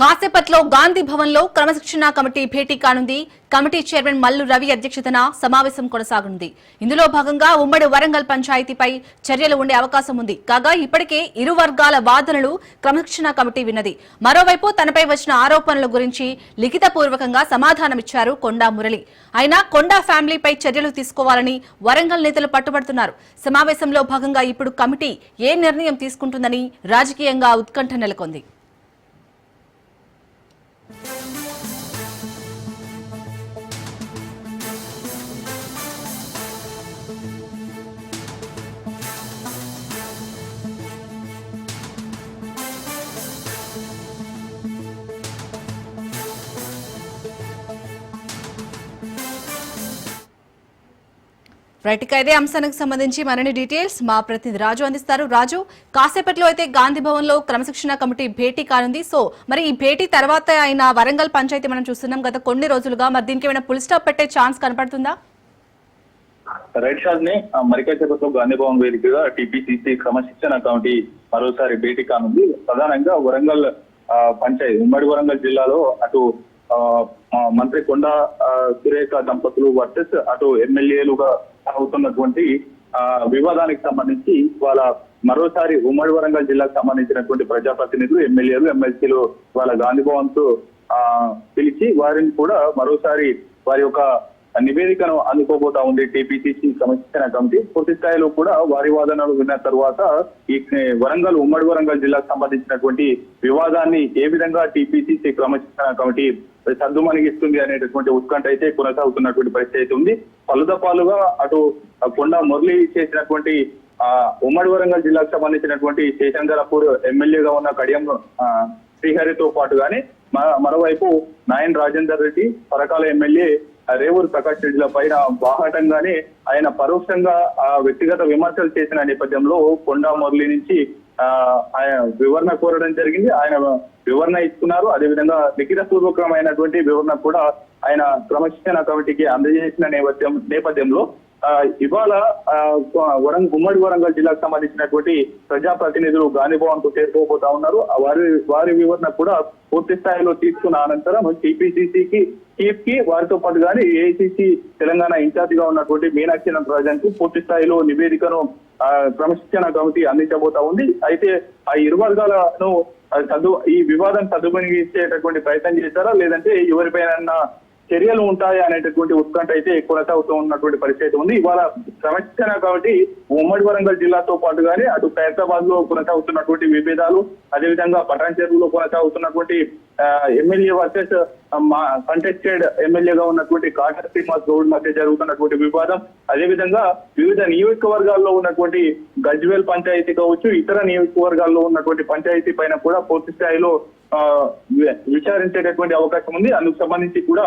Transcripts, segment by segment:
కాసేపట్లో గాంధీ భవన్లో కమిటీ భేటీ కానుంది. కమిటీ చైర్మన్ మల్లు రవి అధ్యక్షతన సమావేశం కొనసాగనుంది. ఇందులో భాగంగా ఉమ్మడి వరంగల్ పంచాయతీపై చర్యలు ఉండే అవకాశం ఉంది. కాగా ఇప్పటికే ఇరు వర్గాల వాదనలు క్రమశిక్షణ కమిటీ విన్నది. మరోవైపు తనపై వచ్చిన ఆరోపణల గురించి లిఖితపూర్వకంగా సమాధానమిచ్చారు కొండా మురళి. అయినా కొండా ఫ్యామిలీపై చర్యలు తీసుకోవాలని వరంగల్ నేతలు పట్టుబడుతున్నారు. సమావేశంలో భాగంగా ఇప్పుడు కమిటీ ఏ నిర్ణయం తీసుకుంటుందని రాజకీయంగా ఉత్కంఠ నెలకొంది. రైట్ ఇక ఇదే అంశానికి సంబంధించి మరిన్ని డీటెయిల్స్ మా ప్రతినిధి రాజు అందిస్తారు. రాజు కాసేపట్లో అయితే గాంధీ భవన్లో క్రమశిక్షణ కమిటీ భేటీ కానుంది. సో మరి ఈ భేటీ తర్వాత అయిన వరంగల్ పంచాయతీ మనం చూస్తున్నాం గత కొన్ని రోజులుగా. మరి దీనికి ఏమైనా పుల్ స్టాప్ పెట్టే ఛాన్స్ కనపడుతుందా? రైట్ షాట్ని మరికాసేపట్లో గాంధీ భవన్ వేదికగా టీపీసీసీ క్రమశిక్షణ కమిటీ మరోసారి భేటీ కానుంది. ప్రధానంగా వరంగల్ పంచాయతీ ఉమ్మడి వరంగల్ జిల్లాలో అటు మంత్రి కొండ సురేఖ దంపతులు వర్సెస్ అటు ఎమ్మెల్యేలుగా అవుతున్నటువంటి ఆ, వివాదానికి సంబంధించి వాళ్ళ మరోసారి ఉమ్మడి వరంగల్ జిల్లాకు సంబంధించినటువంటి ప్రజాప్రతినిధులు ఎమ్మెల్యేలు ఎమ్మెల్సీలు వాళ్ళ గాంధీ భవన్ ఆ, పిలిచి వారిని కూడా మరోసారి వారి యొక్క నివేదికను అందుకోబోతా ఉంది టీపీసీసీ క్రమశిక్షణ కమిటీ. పూర్తి స్థాయిలో కూడా వారి వాదనలు విన్న తర్వాత ఈ వరంగల్ ఉమ్మడి వరంగల్ జిల్లాకు సంబంధించినటువంటి వివాదాన్ని ఏ విధంగా టీపీసీసీ క్రమశిక్షణ కమిటీ సర్దుమణిగిస్తుంది అనేటటువంటి ఉత్కంఠ అయితే కొనసాగుతున్నటువంటి పరిస్థితి అయితే ఉంది. పలుదపాలుగా అటు కొండ మురళి చేసినటువంటి ఆ ఉమ్మడి వరంగల్ జిల్లాకు సంబంధించినటువంటి శేషంగరపూర్ ఎమ్మెల్యేగా ఉన్న కడియం శ్రీహరితో పాటు గాని మ- మరోవైపు నాయన్ రాజేందర్ రెడ్డి పరకాల ఎమ్మెల్యే రేవూరు ప్రకాష్ రెడ్డిల పైన బాహాటంగానే ఆయన పరోక్షంగా ఆ వ్యక్తిగత విమర్శలు చేసిన నేపథ్యంలో కొండా మురళి నుంచి ఆ ఆయన వివరణ కోరడం జరిగింది. ఆయన వివరణ ఇస్తున్నారు. అదేవిధంగా లిఖితపూర్వకమైనటువంటి వివరణ కూడా ఆయన క్రమశిక్షణ కమిటీకి అందజేసిన నేపథ్యం నేపథ్యంలో ఇవాళ వరంగల్ ఉమ్మడి వరంగల్ జిల్లాకు సంబంధించినటువంటి ప్రజాప్రతినిధులు గాంధీభవన్కు చేరుకోబోతా ఉన్నారు. ఆ వారి వారి వివరణ కూడా పూర్తి స్థాయిలో తీసుకున్న అనంతరం టీపీసీసీకి చీఫ్కి వారితో పాటు కానీ ఏఐసీసీ తెలంగాణ ఇన్ఛార్జ్గా ఉన్నటువంటి మీనాక్షి నటరాజన్కు పూర్తి స్థాయిలో నివేదికను ఆ, క్రమశిక్షణ కమిటీ అందించబోతా ఉంది. అయితే ఆ ఇరు వర్గాలను ఆ, ఈ వివాదం సద్దుమణిగించేటటువంటి ప్రయత్నం చేశారా? లేదంటే ఎవరిపైన చర్యలు ఉంటాయి అనేటటువంటి ఉత్కంఠ అయితే కొనసాగుతూ ఉన్నటువంటి పరిస్థితి ఉంది. ఇవాళ క్రమశిక్షణ కాబట్టి ఉమ్మడి వరంగల్ జిల్లాతో పాటు అటు ఖైరతాబాద్లో కొనసాగుతున్నటువంటి విభేదాలు అదేవిధంగా పటాన్ చెరువులో కొనసాగుతున్నటువంటి ఎమ్మెల్యే వర్సెస్ కంటెస్టెడ్ ఎమ్మెల్యేగా ఉన్నటువంటి కాటర్ శ్రీనివాస్ గౌడ్ మధ్య జరుగుతున్నటువంటి వివాదం అదేవిధంగా వివిధ నియోజకవర్గాల్లో ఉన్నటువంటి గజ్వేల్ పంచాయతీ కావచ్చు ఇతర నియోజకవర్గాల్లో ఉన్నటువంటి పంచాయతీ పైన కూడా పూర్తి స్థాయిలో విచారించేటటువంటి అవకాశం ఉంది. అందుకు సంబంధించి కూడా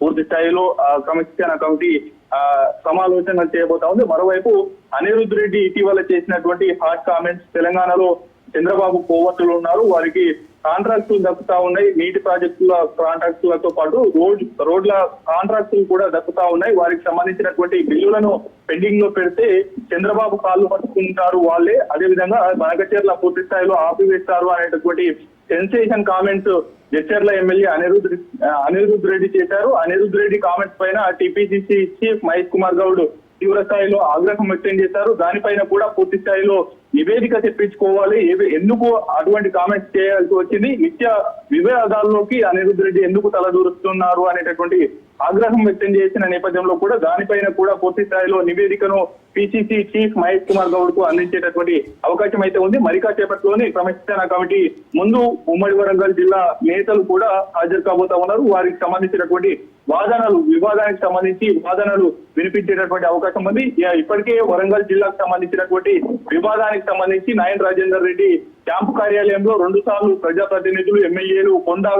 పూర్తి స్థాయిలో ఆ, క్రమశిక్షణ కమిటీ ఆ, సమాలోచన చేయబోతా ఉంది. మరోవైపు అనిరుద్ రెడ్డి ఇటీవల చేసినటువంటి హాట్ కామెంట్స్ తెలంగాణలో చంద్రబాబు కోవట్టులు ఉన్నారు. వారికి కాంట్రాక్టులు దక్కుతా ఉన్నాయి. నీటి ప్రాజెక్టుల కాంట్రాక్టులతో పాటు రోడ్ రోడ్ల కాంట్రాక్టులు కూడా దక్కుతా ఉన్నాయి. వారికి సంబంధించినటువంటి బిల్లులను పెండింగ్లో పెడితే చంద్రబాబు కాళ్ళు పట్టుకుంటారు వాళ్ళే. అదేవిధంగా బనకచర్ల పూర్తి స్థాయిలో ఆపివేస్తారు అనేటటువంటి sensation comments Jadcherla MLA Anirudh రె- అనిరుద్ రెడ్డి చేశారు. అనిరుద్ రెడ్డి కామెంట్స్ పైన టీపీసీసీ చీఫ్ మహేష్ కుమార్ గౌడ్ తీవ్ర స్థాయిలో ఆగ్రహం వ్యక్తం చేశారు. దానిపైన కూడా పూర్తి స్థాయిలో నివేదిక తెప్పించుకోవాలి. ఎందుకు అటువంటి కామెంట్స్ చేయాల్సి వచ్చింది? నిత్య వివాదాల్లోకి అనిరుద్ రెడ్డి ఎందుకు తలదూరుస్తున్నారు అనేటటువంటి ఆగ్రహం వ్యక్తం చేసిన నేపథ్యంలో కూడా దానిపైన కూడా పూర్తి స్థాయిలో నివేదికను పిసిసి చీఫ్ మహేష్ కుమార్ గౌడ్కు అందించేటటువంటి అవకాశం అయితే ఉంది. మరికా చేపట్లోనే క్రమశిక్షణ కమిటీ ముందు ఉమ్మడి వరంగల్ జిల్లా నేతలు కూడా హాజరు కాబోతా ఉన్నారు. వారికి సంబంధించినటువంటి వాదనలు వివాదానికి సంబంధించి వాదనలు వినిపించేటటువంటి అవకాశం ఉంది. ఇప్పటికే వరంగల్ జిల్లాకు సంబంధించినటువంటి వివాదానికి సంబంధించి నాయన్ రాజేందర్ రెడ్డి క్యాంపు కార్యాలయంలో రెండు సార్లు ప్రజాప్రతినిధులు ఎమ్మెల్యేలు కొండా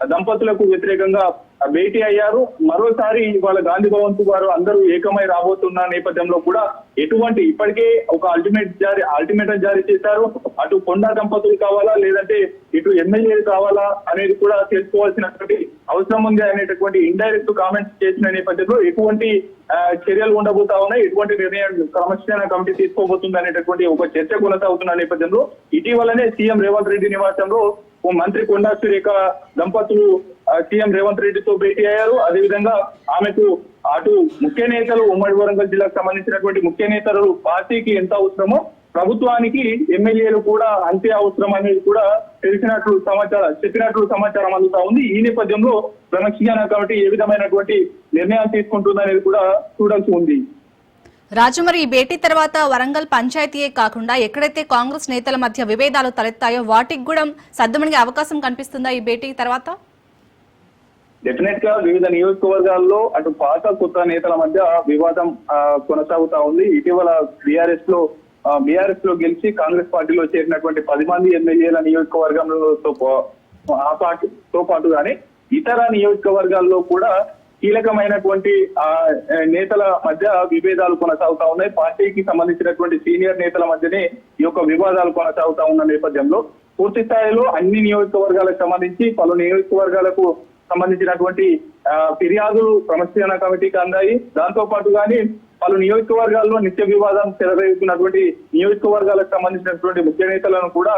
దంపతులకు వ్యతిరేకంగా భేటీ అయ్యారు. మరోసారి వాళ్ళ గాంధీ భవన్కు వారు అందరూ ఏకమై రాబోతున్న నేపథ్యంలో కూడా ఎటువంటి ఇప్పటికే ఒక అల్టిమేట్ జారీ అల్టిమేటం జారీ చేశారు. అటు కొండా దంపతులు కావాలా లేదంటే ఇటు ఎమ్మెల్యేలు కావాలా అనేది కూడా తెలుసుకోవాల్సినటువంటి అవసరం ఉంది అనేటటువంటి ఇండైరెక్ట్ కామెంట్స్ చేసిన నేపథ్యంలో ఎటువంటి చర్యలు ఉండబోతా ఉన్నాయి. ఎటువంటి నిర్ణయం క్రమశిక్షణ కమిటీ తీసుకోబోతుంది అనేటటువంటి ఒక చర్చ కొనసాగుతున్న నేపథ్యంలో ఇటీవలనే సీఎం రేవంత్ రెడ్డి నివాసంలో మంత్రి కొండా సురేఖ దంపతులు సీఎం రేవంత్ రెడ్డితో భేటీ అయ్యారు. అదేవిధంగా ఆమెకు అటు ముఖ్య నేతలు ఉమ్మడి వరంగల్ జిల్లాకు సంబంధించినటువంటి ముఖ్య నేతలు పార్టీకి ఎంత అవసరమో ప్రభుత్వానికి ఎమ్మెల్యేలు కూడా అంతే అవసరం అనేది కూడా తెలిసినట్లు సమాచారం చెప్పినట్లు సమాచారం అందుతా ఉంది. ఈ నేపథ్యంలో క్రమశిక్షణ కమిటీ ఏ విధమైనటువంటి నిర్ణయాలు తీసుకుంటుందనేది కూడా చూడాల్సి ఉంది. రాజమరి ఈ భేటీ తర్వాత వరంగల్ పంచాయతీయే కాకుండా ఎక్కడైతే కాంగ్రెస్ నేతల మధ్య విభేదాలు తలెత్తాయో వాటికి కూడా సర్దుమణిగే అవకాశం కనిపిస్తుందా ఈ భేటీ తర్వాత? డెఫినెట్గా వివిధ నియోజకవర్గాల్లో అటు పాత కొత్త నేతల మధ్య వివాదం కొనసాగుతా ఉంది. ఇటీవల బీఆర్ఎస్లో బీఆర్ఎస్లో గెలిచి కాంగ్రెస్ పార్టీలో చేరినటువంటి పది మంది ఎమ్మెల్యేల నియోజకవర్గంలో ఆ పార్టీతో పాటు గానీ ఇతర నియోజకవర్గాల్లో కూడా కీలకమైనటువంటి ఆ నేతల మధ్య విభేదాలు కొనసాగుతా ఉన్నాయి. పార్టీకి సంబంధించినటువంటి సీనియర్ నేతల మధ్యనే ఈ యొక్క వివాదాలు కొనసాగుతా ఉన్న నేపథ్యంలో పూర్తి స్థాయిలో అన్ని నియోజకవర్గాలకు సంబంధించి పలు నియోజకవర్గాలకు సంబంధించినటువంటి ఆ, ఫిర్యాదులు క్రమశిక్షణ కమిటీకి అందాయి. దాంతో పాటు కానీ పలు నియోజకవర్గాల్లో నిత్య వివాదం తెరవేస్తున్నటువంటి నియోజకవర్గాలకు సంబంధించినటువంటి ముఖ్య నేతలను కూడా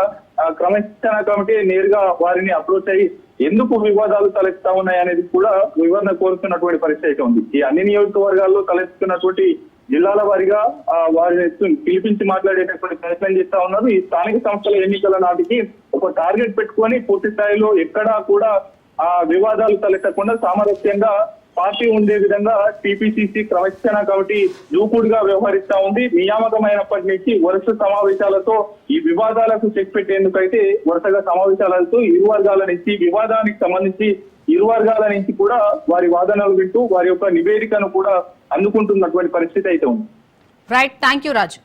క్రమశిక్షణ కమిటీ నేరుగా వారిని అప్రోచ్ అయ్యి ఎందుకు వివాదాలు తలెత్తా ఉన్నాయి అనేది కూడా వివరణ కోరుతున్నటువంటి పరిస్థితి అయితే ఉంది. ఈ అన్ని నియోజకవర్గాల్లో తలెత్తుతున్నటువంటి జిల్లాల వారిగా వారిని పిలిపించి మాట్లాడేటటువంటి ప్రయత్నం చేస్తా ఉన్నారు. ఈ స్థానిక సంస్థల ఎన్నికల నాటికి ఒక టార్గెట్ పెట్టుకొని పూర్తి స్థాయిలో ఎక్కడా కూడా ఆ వివాదాలు తలెత్తకుండా సామరస్యంగా పార్టీ ఉండే విధంగా టీపీసీసీ క్రమశిక్షణ కమిటీ దూకుడుగా వ్యవహరిస్తా ఉంది. నియామకమైనప్పటి నుంచి వరుస సమావేశాలతో ఈ వివాదాలకు చెక్ పెట్టేందుకైతే వరుసగా సమావేశాలతో ఇరు వర్గాల నుంచి వివాదానికి సంబంధించి ఇరు వర్గాల నుంచి కూడా వారి వాదనలు వింటూ వారి యొక్క నివేదికను కూడా అందుకుంటున్నటువంటి పరిస్థితి అయితే ఉంది. Right thank you Raju